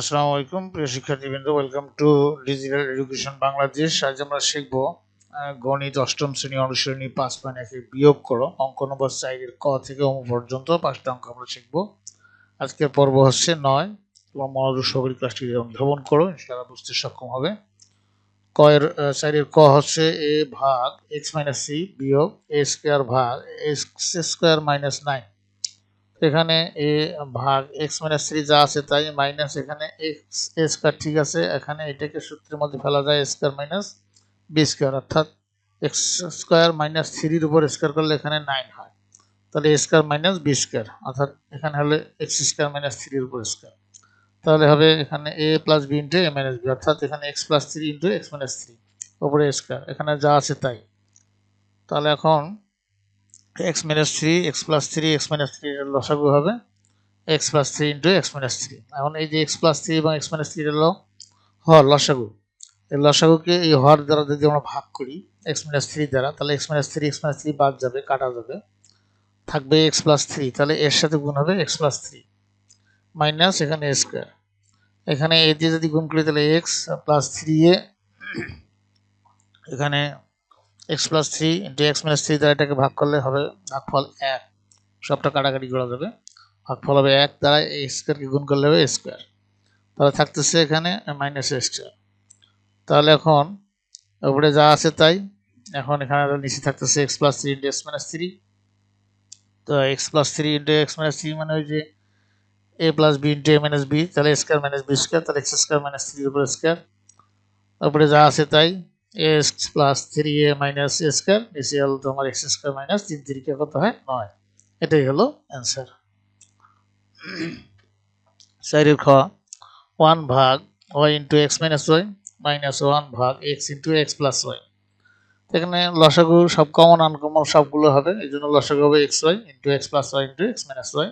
আসসালামু আলাইকুম। প্রিয় শিক্ষার্থীবৃন্দ welcome to digital education Bangladesh আজ আমরা শিখব গণিত অষ্টম শ্রেণি অনুশ্রেণী পাঁচ পয়েন্ট একে বিয়োগ করো। অঙ্ক নম্বর চারের ক থেকে অঙ্ক পর্যন্ত পাঁচটা অঙ্ক আমরা শিখব। আজকের পর্ব হচ্ছে নয়। তোমার মনোযোগ সহকারী ক্লাসটি অনুধাবন করো, ইনশাআল্লাহ বুঝতে সক্ষম হবে। ক এর চারের ক হচ্ছে এ ভাগ এক্স মাইনাস সি বিয়োগ এ স্কোয়ার ভাগ এক্স স্কোয়ার মাইনাস নাইন। এখানে এ ভাগ এক্স মাইনাস থ্রি যা আছে তাই মাইনাস এখানে এক্স এ স্কোয়ার ঠিক আছে। এখানে এটাকে সূত্রের মধ্যে ফেলা যায় স্কোয়ার মাইনাস বি স্কোয়ার অর্থাৎ এক্স স্কোয়ার মাইনাস থ্রির উপর স্কোয়ার করলে এখানে নাইন হয়। তাহলে a square minus b square অর্থাৎ এখানে হলে এক্স স্কোয়ার মাইনাস থ্রির উপর স্কোয়ার তাহলে হবে এখানে a plus b into a minus b অর্থাৎ এখানে x plus three into x minus three উপরে স্কোয়ার এখানে যা আছে তাই। তাহলে এখন x minus three x plus three x minus three এর লসাগু হবে। X plus three into x minus three এখন এই যে এক্স প্লাস থ্রি এবং এক্স মাইনাস থ্রি হলো হর লসাগু। এই লসাগুকে এই হর দ্বারা যদি আমরা ভাগ করি এক্স মাইনাস থ্রি দ্বারা, তাহলে x minus three x minus three বাদ যাবে, কাটা যাবে। থাকবে এক্স প্লাস থ্রি তাহলে এর সাথে গুণ হবে এক্স প্লাস থ্রি মাইনাস এখানে স্কোয়ার এখানে এ দিয়ে যদি গুণ করি, তাহলে এক্স প্লাস থ্রি এ এখানে x plus three into minus three দ্বারা এটাকে ভাগ করলে হবে ভাগফল এক। সবটা কাটাকাটি করা যাবে। ভাগফল হবে এক দ্বারা এই স্কোয়ারকে গুণ করলে হবে স্কোয়ার তাহলে থাকতেছে এখানে মাইনাস স্কোয়ার তাহলে এখন উপরে যা আছে তাই, এখন এখানে নিচে থাকতেছে x plus three into x minus three তো x plus three into x minus three মানে ওই যে a plus b into a minus b তাহলে স্কোয়ার মাইনাস বি স্কোয়ার তাহলে এক্স স্কোয়ার মাইনাস থ্রির উপরে স্কোয়ার উপরে যা আছে তাই x plus three a minus a square নিচে হলো তোমার এক্স স্কোয়ার মাইনাস তিন তিরিকে কত হয়? নয়। এটাই হলো অ্যান্সার চারের খ ওয়ান ভাগ y into x minus y minus one ভাগ x into x plus y এখানে লসাগু সব কমন আনকমন সবগুলো হবে, এই জন্য লসাগু হবে x y into x plus y into x minus y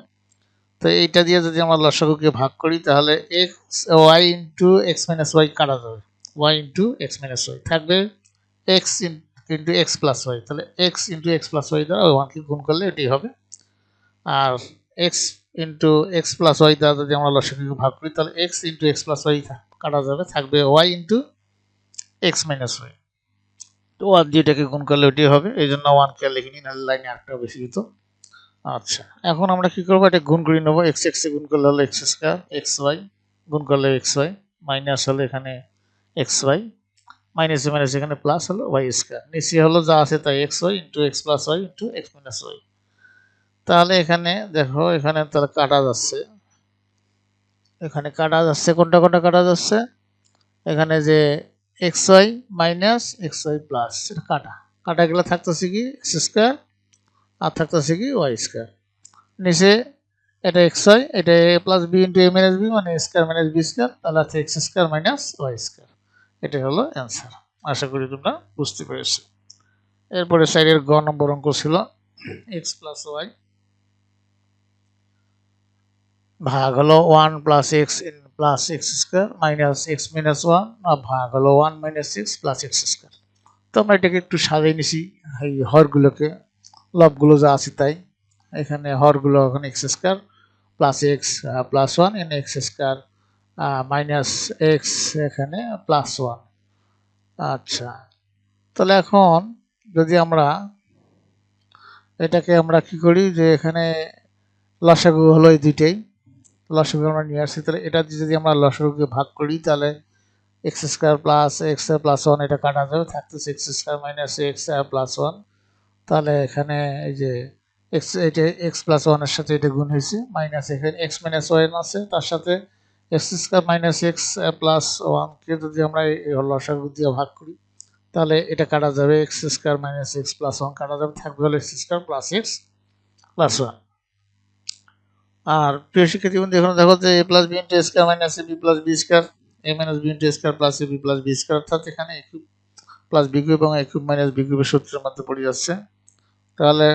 তো এইটা দিয়ে যদি আমরা লসাগুকে ভাগ করি, তাহলে x y into x minus y কাটা যাবে। Y into x minus y থাকবে x into x plus y তাহলে x into x plus y দ্বারা ওয়ানকে গুণ করলে এটি হবে। আর x into x plus y দ্বারা যদি আমরা লসাগুকে ভাগ করি, তাহলে x into x plus y কাটা যাবে, থাকবে y into x minus y তো ওয়ান দুইটাকে গুণ করলে ওটি হবে, এই জন্য ওয়ান কে লিখিনি, নাহলে লাইনে আরেকটা বেশি দিত। আচ্ছা এখন আমরা কি করব? এটা গুণ করে নেব এক্স এক্স গুণ করলে হলো এক্স স্কোয়ার এক্স ওয়াই গুণ করলে এক্স ওয়াই মাইনাস হলো এখানে এক্স ওয়াই মাইনাস মাইনাস এখানে প্লাস হলো ওয়াই স্কোয়ার নিচে হলো যা আছে তাই x y into x plus y into x minus y তাহলে এখানে দেখো, এখানে তার কাটা যাচ্ছে। এখানে কাটা যাচ্ছে, কোনটা কোনটা কাটা যাচ্ছে? এখানে যে x y minus x y plus এটা কাটা। কাটা গেলে থাকতেছে কি? এক্স স্কোয়ার আর থাকতেছে কি? ওয়াই স্কোয়ার নিচে এটা এক্স ওয়াই এটা a plus b into a minus b মানে স্কোয়ার মাইনাস বি স্কোয়ার তাহলে আছে x square minus y square এটাই হলো অ্যান্সার আশা করি তোমরা বুঝতে পেরেছ। এরপরে সাইডের গ নম্বর অঙ্ক ছিল এক্স প্লাস ওয়াই ভাগ হলো one plus x plus x square minus x minus one ভাগ হলো one minus x plus x square তো আমরা এটাকে একটু সাজিয়ে নিছি, এই হরগুলোকে। লবগুলো যা আছে তাই। এখানে হরগুলো এখন x square plus x plus one and x square minus x এখানে প্লাস ওয়ান আচ্ছা তাহলে এখন যদি আমরা এটাকে আমরা কি করি যে এখানে লসাগু হলো এই দুইটাই, লসাগু আমরা নিয়ে আসছি, তাহলে এটা যদি আমরা লসাগুকে ভাগ করি, তাহলে x square plus x plus one এটা কাটা যাবে, থাকতেছে x square minus x plus one তাহলে এখানে এই যে এক্স এটা এক্স প্লাস ওয়ানের সাথে এটা গুণ হয়েছে মাইনাস এখানে এক্স মাইনাস ওয়ান আছে, তার সাথে x square minus x plus ওয়ানকে যদি আমরা এই লসাগু দিয়ে ভাগ করি, তাহলে এটা কাটা যাবে x square minus x plus one, কাটা যাবে, থাকবে হলো x square plus x plus one. আর প্রিয় শিক্ষার্থী বন্ধু এখানে দেখো যে a plus b into square minus a b plus b square, a minus b into square plus a b plus b square, অর্থাৎ এখানে a cube plus b cube এবং এ cube minus B কিউবের সূত্রের মধ্যে পড়ে যাচ্ছে। তাহলে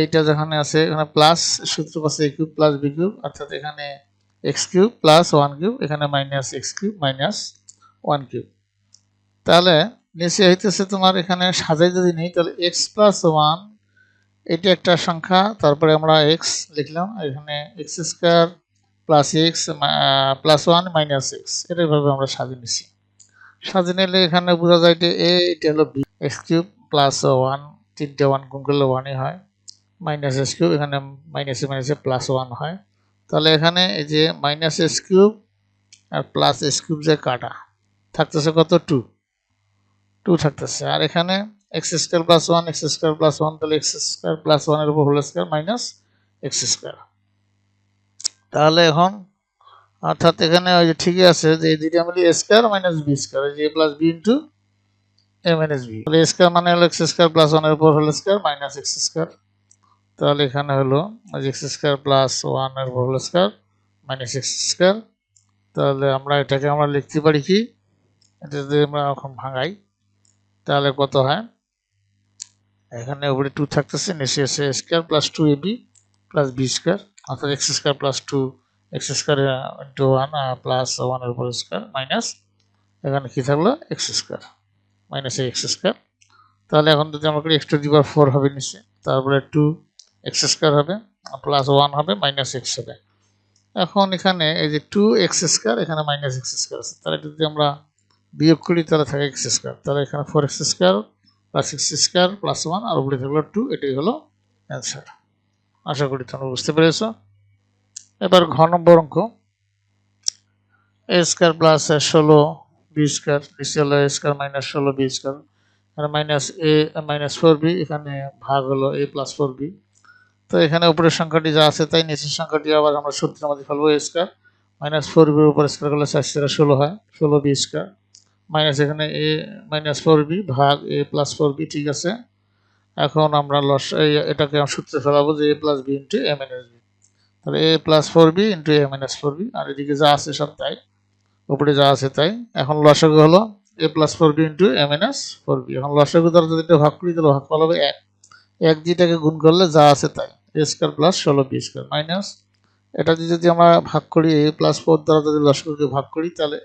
এইটা যেখানে আছে, এখানে প্লাস সূত্র পাচ্ছে a cube plus b cube, অর্থাৎ এখানে x cube plus one cube এখানে minus x cube minus one cube তাহলে নিচে হইতেছে তোমার এখানে সাজাই যদি নেই, তাহলে এক্স প্লাস ওয়ান এটি একটা সংখ্যা। তারপরে আমরা এক্স লিখলাম, এখানে x square plus x plus one minus x এটাইভাবে আমরা সাজিয়ে নিছি। সাজিয়ে নিলে এখানে বোঝা যায় যে এ এটা হলো b x cube plus one তিনটে ওয়ান গুণ করলে ওয়ানই হয়। মাইনাস এস কিউব এখানে মাইনাসে মাইনাসে প্লাস ওয়ান হয়। তাহলে এখানে এই যে মাইনাস এস কিউব আর প্লাস এস কিউব যে কাটা, থাকতেছে কত টু টু থাকতেছে। আর এখানে x square plus one x square plus one তাহলে এক্স স্কোয়ার প্লাস ওয়ানের উপর whole square minus x square তাহলে এখন অর্থাৎ এখানে ওই যে ঠিকই আছে যে এই দুইটা মিলে a square minus b square যে plus b into a minus b তাহলে স্কোয়ার মানে হলো এক্স স্কোয়ার প্লাস ওয়ানের উপর whole square minus x square তাহলে এখানে হলো এক্স স্কোয়ার প্লাস ওয়ানের whole square minus x square তাহলে আমরা এটাকে আমরা লিখতে পারি কি? এটা যদি আমরা এখন ভাঙাই, তাহলে কত হয়? এখানে উপরে টু থাকতেছে, নিচে এসে square plus two a b plus b square অর্থাৎ x square plus two x square into one plus ওয়ানের উপর স্কোয়ার মাইনাস এখানে কী থাকল? X square minus x square তাহলে এখন যদি আমরা করি এক্স টু দিবার ফোর হবে নিচে, তারপরে টু এক্স স্কোয়ার হবে প্লাস ওয়ান হবে মাইনাস এক্স হবে। এখন এখানে এই যে টু এক্স স্কোয়ার এখানে মাইনাস এক্স স্কোয়ার আছে। তাহলে যদি আমরা বিয়োগ করি, তাহলে থাকে এক্স স্কোয়ার তাহলে এখানে four x square plus x square plus one আর উপরে থাকল টু এটাই হলো অ্যান্সার আশা করি তোমরা বুঝতে পেরেছ। এবার ঘ নম্বর অঙ্ক। এ স্কোয়ার প্লাস ষোলো বি স্কোয়ার নিচে হলো এ স্কোয়ার মাইনাস ষোলো বি স্কোয়ার এখানে minus a minus four b এখানে ভাগ হলো এ প্লাস ফোর বি তো এখানে উপরের সংখ্যাটি যা আছে তাই নিচের সংখ্যাটি আবার আমরা সূত্রের মধ্যে ফেলব স্কোয়ার মাইনাস ফোর বির উপর স্কোয়ার করলে চার সেরা ষোলো হয়, ষোলো বি স্কোয়ার মাইনাস এখানে এ মাইনাস ফোর বি ভাগ এ প্লাস ফোর বি ঠিক আছে? এখন আমরা লস এটাকে আমরা সূত্রে ফেলাবো যে a plus b into a minus b তাহলে a plus four b into a minus four b আর এদিকে যা আছে সব তাই, উপরে যা আছে তাই। এখন লসাগু হলো a plus four b into a minus four b এখন লসাগু দ্বারা যদি এটা ভাগ করি তাহলে ভাগ পাওয়া হবে এক। এক যেটাকে গুণ করলে যা আছে তাই। এ স্কোয়ার প্লাস ষোলো বি স্কোয়ার মাইনাস এটা দিয়ে যদি আমরা ভাগ করি এ প্লাস ফোর দ্বারা যদি লসাগুকে ভাগ করি, তাহলে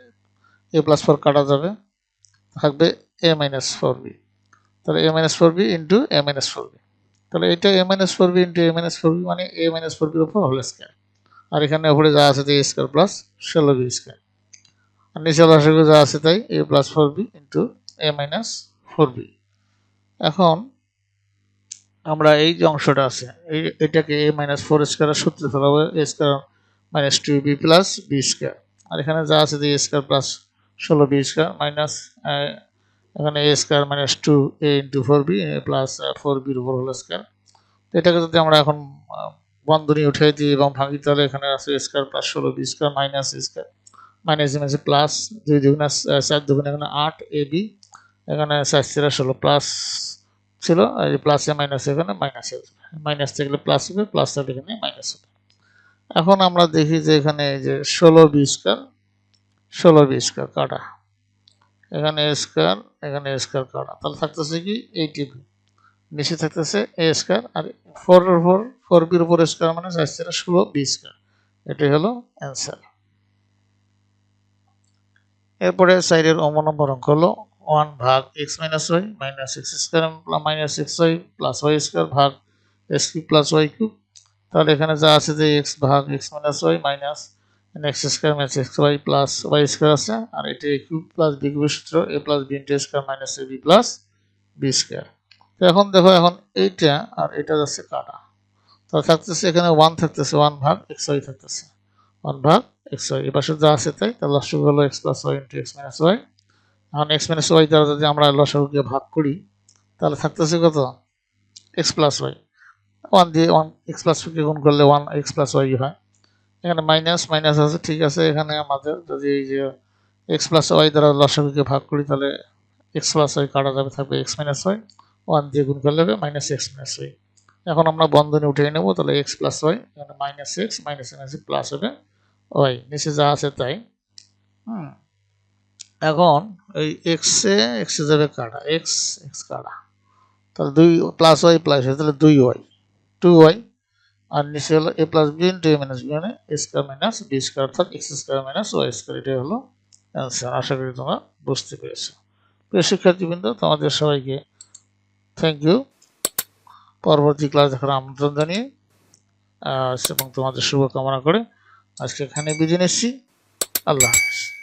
এ প্লাস ফোর কাটা যাবে। থাকবে এ মাইনাস ফোর বি তাহলে a minus four b into a minus four b তাহলে এটা a minus four b into a minus four b মানে এ মাইনাস ফোর বির উপর হোল স্কোয়ার আর এখানে উপরে যা আছে, তাই এ স্কোয়ার প্লাস ষোলো বি স্কোয়ার আর নিচে লসাগু যা আছে, তাই a plus four b into a minus four b এখন আমরা এই যে অংশটা আছে, এই এটাকে এ মাইনাস ফোর স্কোয়ারের সূত্রে ফেলাবো a square minus two b plus b square আর এখানে যা আছে যে এ স্কোয়ার প্লাস ষোলো বি স্কোয়ার মাইনাস এখানে a square minus two a into four b plus four বির উপর হলো স্কোয়ার তো এটাকে যদি আমরা এখন বন্ধনী উঠিয়ে দিই এবং ভাঙি, তাহলে এখানে আছে স্কোয়ার প্লাস ষোলো b square minus square minus m আছে প্লাস দুই দুগুণা চার দুগুণা এখানে আট এ বি এখানে চারা ষোলো প্লাস ছিল আর প্লাসে মাইনাস এখানে মাইনাস মাইনাস থাকলে প্লাস হবে প্লাস থাকলে এখানে মাইনাস হবে। এখন আমরা দেখি যে এখানে যে ষোলো বি স্কোয়ার ষোলো বি স্কোয়ার কাটা। এখানে স্কোয়ার এখানে স্কোয়ার কাটা। তাহলে থাকতেছে কি এইটি বি নিচে থাকতেছে এ স্কোয়ার আর ফোর উপর ফোর বির উপর স্কোয়ার মানে চারা ষোলো বি স্কোয়ার এটাই হলো অ্যান্সার এরপরে সাইডের অমনম্বর অঙ্ক হলো ওয়ান ভাগ x minus y minus x square minus x y plus y square ভাগ x cube plus y cube তাহলে এখানে যা আছে যে এক্স ভাগ x minus y minus x square minus x y plus y square আছে, আর এটা এ কিউব প্লাস বি কিউবের সূত্র a plus b into square minus a b plus b square তো এখন দেখো, এখন এইটা আর এটা যাচ্ছে কাটা। তো থাকতেছে এখানে ওয়ান থাকতেছে ওয়ান ভাগ এক্স ওয়াই থাকতেছে। ওয়ান ভাগ এক্স ওয়াই এ পাশে যা আছে তাই, তার লসগু হলো x plus y into x minus y এখন এক্স মাইনাস ওয়াই দ্বারা যদি আমরা লসগুকে ভাগ করি, তাহলে থাকতেছে কত? এক্স প্লাস ওয়াই ওয়ান দিয়ে ওয়ান এক্স প্লাস কে গুণ করলে ওয়ান এক্স প্লাস ওয়াই হয়। এখানে মাইনাস মাইনাস আছে, ঠিক আছে। এখানে আমাদের যদি এই যে এক্স প্লাস ওয়াই দ্বারা লসগুকে ভাগ করি, তাহলে এক্স প্লাস ওয়াই কাটা যাবে, থাকবে এক্স মাইনাস ওয়াই ওয়ান দিয়ে গুণ করলে হবে মাইনাস এক্স মাইনাস ওয়াই এখন আমরা বন্ধনী উঠিয়ে নেব, তাহলে এক্স প্লাস ওয়াই এখানে minus x minus minus plus হবে ওয়াই নিচে যা আছে তাই। হুম। এখন এই এক্সে এক্সে যাবে কাটা এক্স এক্স কাটা তাহলে দুই প্লাস ওয়াই প্লাস ওয়াই তাহলে দুই ওয়াই টু ওয়াই আর নিচে হলো a plus b into a minus b মানে a square minus b square অর্থাৎ x square minus y square এটাই হলো অ্যান্সার আশা করি তোমরা বুঝতে পেরেছ। প্রিয় শিক্ষার্থীবৃন্দ, তোমাদের সবাইকে থ্যাংক ইউ পরবর্তী ক্লাস দেখার আমন্ত্রণ জানিয়ে এবং তোমাদের শুভকামনা করে আজকে এখানে বিজয় নিচ্ছি। আল্লাহ হাফিজ।